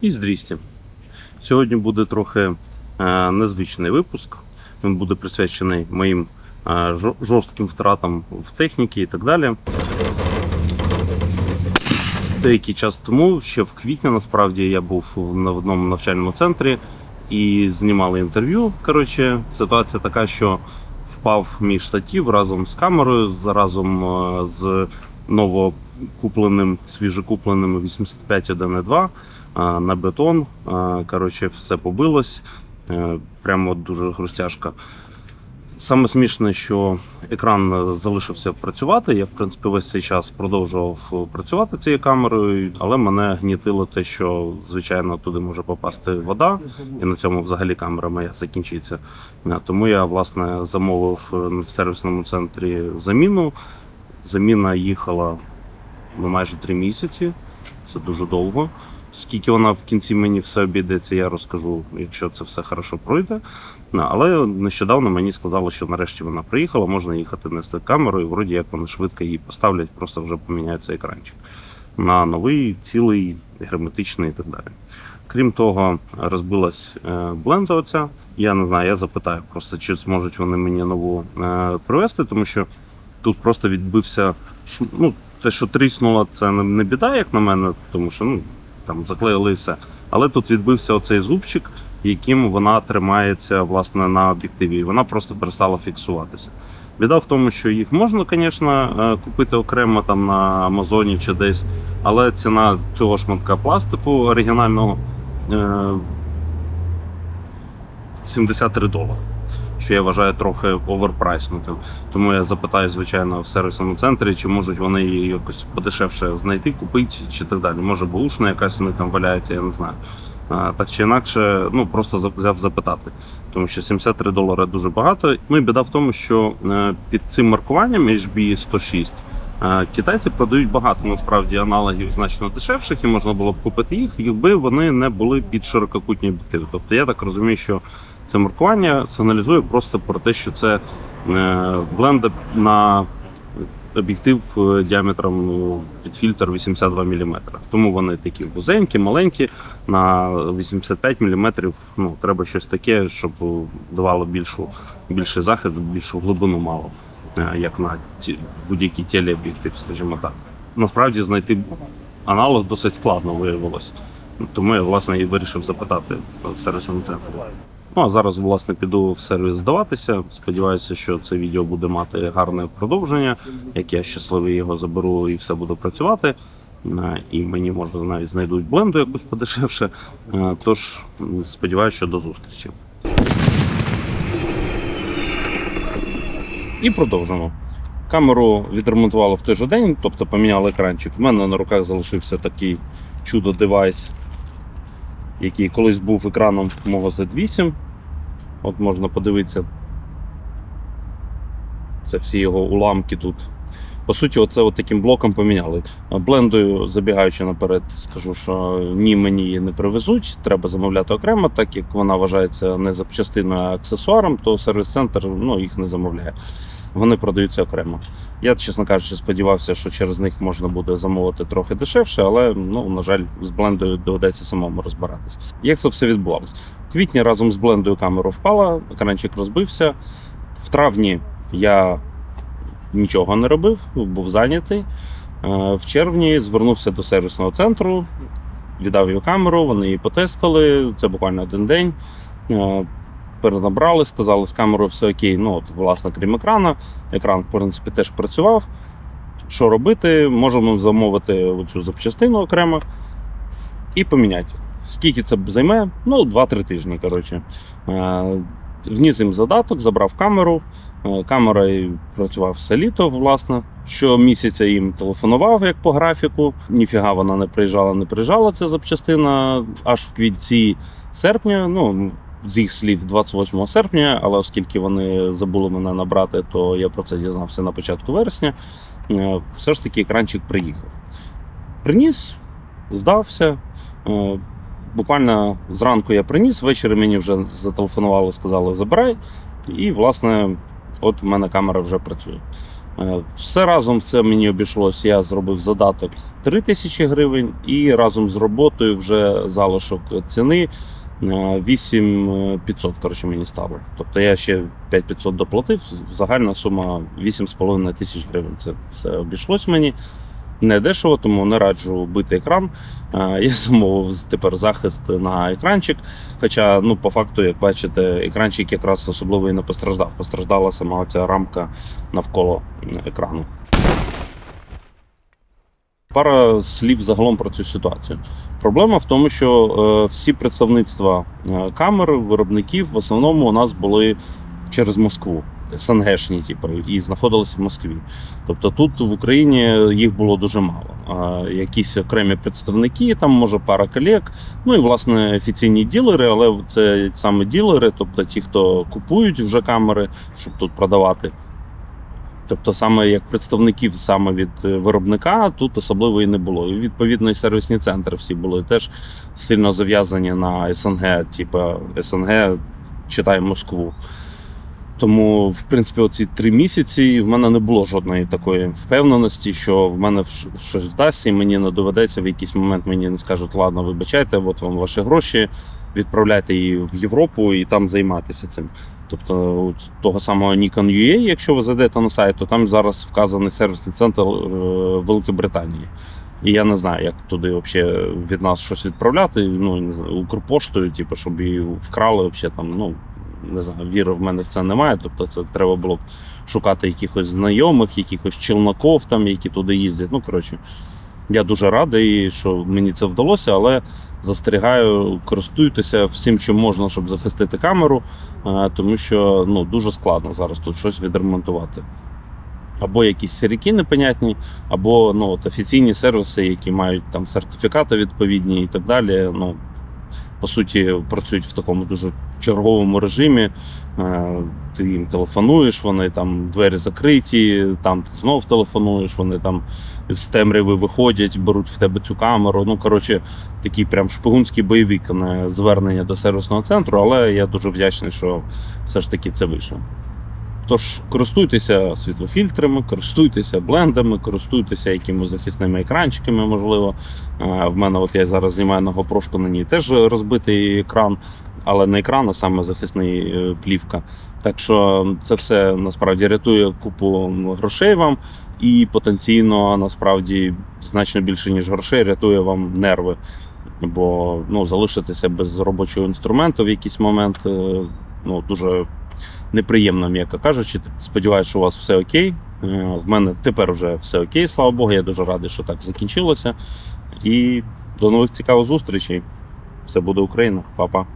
і з 200. Сьогодні буде трохи е, незвичний випуск. Він буде присвячений моїм е, жорстким втратам в техніці і так далі. Деякий час тому, ще в квітні, насправді, я був на одному навчальному центрі і знімали інтерв'ю. Коротше, ситуація така, що впав мій штатів разом з камерою, разом е, з новокупленим, свіжокупленим 85.1.2 е, на бетон. Коротше, все побилось. Е, Прямо дуже хрустяшка. Саме смішне, що екран залишився працювати. Я, в принципі, весь цей час продовжував працювати цією камерою, але мене гнітило те, що звичайно туди може попасти вода, і на цьому взагалі камера моя закінчиться. Е, Тому я власне замовив в сервісному центрі заміну. Заміна їхала ну, майже три місяці. Це дуже довго. Скільки вона в кінці мені все обійдеться, я розкажу, якщо це все хорошо пройде. Але нещодавно мені сказали, що нарешті вона приїхала, можна їхати нести камеру, і вроді як вони швидко її поставлять, просто вже поміняють цей екранчик на новий, цілий, герметичний і так далі. Крім того, розбилась е, бленда оця. Я не знаю, я запитаю просто, чи зможуть вони мені нову е, привезти, тому що тут просто відбився ну, те, що тріснуло, це не біда, як на мене, тому що ну, там заклеїли все. Але тут відбився оцей зубчик, яким вона тримається власне на об'єктиві. І вона просто перестала фіксуватися. Біда в тому, що їх можна, звісно, е, купити окремо там на Амазоні чи десь, але ціна цього шматка пластику оригінального е, 73 долари. Що я вважаю трохи оверпрайснутим. Тому я запитаю, звичайно, в сервісному центрі, чи можуть вони її якось подешевше знайти, купити чи так далі. Може, бушна якась них там валяється, я не знаю. Так чи інакше, ну просто взяв запитати, тому що 73 долари дуже багато. Ну і біда в тому, що е, під цим маркуванням HB 106 е, китайці продають багато насправді аналогів значно дешевших, і можна було б купити їх, якби вони не були під ширококутні об'єктиви. Тобто я так розумію, що це маркування сигналізує просто про те, що це е, бленда на об'єктив е, діаметром ну, під фільтр 82 мм. Тому вони такі вузенькі, маленькі. На 85 мм ну, треба щось таке, щоб давало більшу, більший захист, більшу глибину мало, е, як на будь-який телеоб'єктив, скажімо так. Насправді знайти аналог досить складно виявилось. Тому я власне і вирішив запитати в сервісному центрі. Ну а зараз, власне, піду в сервіс здаватися. Сподіваюся, що це відео буде мати гарне продовження, як я щасливий його заберу і все буде працювати. Е, І мені може навіть знайдуть бленду якусь подешевше. Е, Тож сподіваюся, що до зустрічі. І продовжимо. Камеру відремонтували в той же день, тобто поміняли екранчик. У мене на руках залишився такий чудо-девайс, який колись був екраном мого Z8. От можна подивитися. Це всі його уламки тут. По суті, оце от таким блоком поміняли. Блендою, забігаючи наперед, скажу, що ні, мені її не привезуть, треба замовляти окремо, так як вона вважається не запчастиною, а аксесуаром, то сервіс-центр ну, їх не замовляє. Вони продаються окремо. Я, чесно кажучи, сподівався, що через них можна буде замовити трохи дешевше, але ну, на жаль, з блендою доведеться самому розбиратись. Як це все відбувалось? В квітні разом з блендою камера впала, екранчик розбився. В травні я нічого не робив, був зайнятий. Е, В червні звернувся до сервісного центру, віддав її камеру, вони її потестили. Це буквально один день. Перенабрали, сказали, з камерою все окей. Ну, от, власне, крім екрана. Екран, в принципі, теж працював. Що робити? Можемо замовити оцю запчастину окремо і поміняти. Скільки це займе? Ну, 2-3 тижні. Коротше. Е, Вніс їм задаток, забрав камеру. Е, Камерою працював все літо, власне. Щомісяця їм телефонував, як по графіку. Ніфіга вона не приїжджала, не приїжджала ця запчастина аж в кінці серпня. Ну, з їх слів 28 серпня, але оскільки вони забули мене набрати, то я про це дізнався на початку вересня. Е, Все ж таки екранчик приїхав. Приніс, здався. Е, Буквально зранку я приніс, ввечері мені вже зателефонували, сказали забирай. І, власне, от в мене камера вже працює. Е, Все разом це мені обійшлось. Я зробив задаток 3 тисячі гривень, і разом з роботою вже залишок ціни 8500 коротше, мені стало. Тобто я ще 5500 доплатив, загальна сума 8,5 тисяч гривень. Це все обійшлось мені. Не дешево, тому не раджу бити екран. Е, Я замовив тепер захист на екранчик. Хоча, ну, по факту, як бачите, екранчик якраз особливо і не постраждав. Постраждала сама ця рамка навколо екрану. Пара слів загалом про цю ситуацію. Проблема в тому, що е, всі представництва е, камер, виробників в основному у нас були через Москву. СНГшні, типу, і знаходилися в Москві. Тобто тут в Україні їх було дуже мало. Якісь окремі представники, там може пара колег, ну і власне офіційні ділери, але це саме ділери, тобто ті, хто купують вже камери, щоб тут продавати. Тобто, саме як представників саме від е, виробника тут особливо і не було. І відповідно і сервісні центри всі були теж сильно зав'язані на СНГ, типу СНГ читай Москву. Тому, в принципі, оці три місяці в мене не було жодної такої впевненості, що в мене щось вдасться, і мені не доведеться в якийсь момент мені не скажуть, ладно, вибачайте, от вам ваші гроші, відправляйте її в Європу і там займатися цим. Тобто, того самого Nikon UA, якщо ви зайдете на сайт, то там зараз вказаний сервісний центр е, Великобританії. І я не знаю, як туди взагалі від нас щось відправляти. Ну, Укрпоштою, типу, щоб її вкрали, взагалі там, ну не знаю, віри в мене в це немає. Тобто це треба було б шукати якихось знайомих, якихось челноків, там, які туди їздять. Ну, коротше, я дуже радий, що мені це вдалося, але застерігаю, користуйтеся всім, чим можна, щоб захистити камеру, е, тому що ну, дуже складно зараз тут щось відремонтувати. Або якісь сіряки непонятні, або ну, от, офіційні сервіси, які мають там сертифікати відповідні і так далі. Ну, по суті, працюють в такому дуже черговому режимі. Е, Ти їм телефонуєш, вони там двері закриті, там ти знов телефонуєш, вони там з темряви виходять, беруть в тебе цю камеру. Ну, коротше, такий прям шпигунський бойовик, а не звернення до сервісного центру, але я дуже вдячний, що все ж таки це вийшло. Тож користуйтеся світлофільтрами, користуйтеся блендами, користуйтеся якимись захисними екранчиками, можливо. Е, В мене от я зараз знімаю на GoPro, на ній теж розбитий екран, але не екран, а саме захисний е, плівка. Так що це все насправді рятує купу грошей вам і потенційно насправді значно більше, ніж грошей, рятує вам нерви. Бо ну, залишитися без робочого інструменту в якийсь момент е, ну, дуже неприємно, м'яко кажучи. Сподіваюся, що у вас все окей. Е, В мене тепер вже все окей, слава Богу. Я дуже радий, що так закінчилося. І до нових цікавих зустрічей. Все буде Україна, Па-па.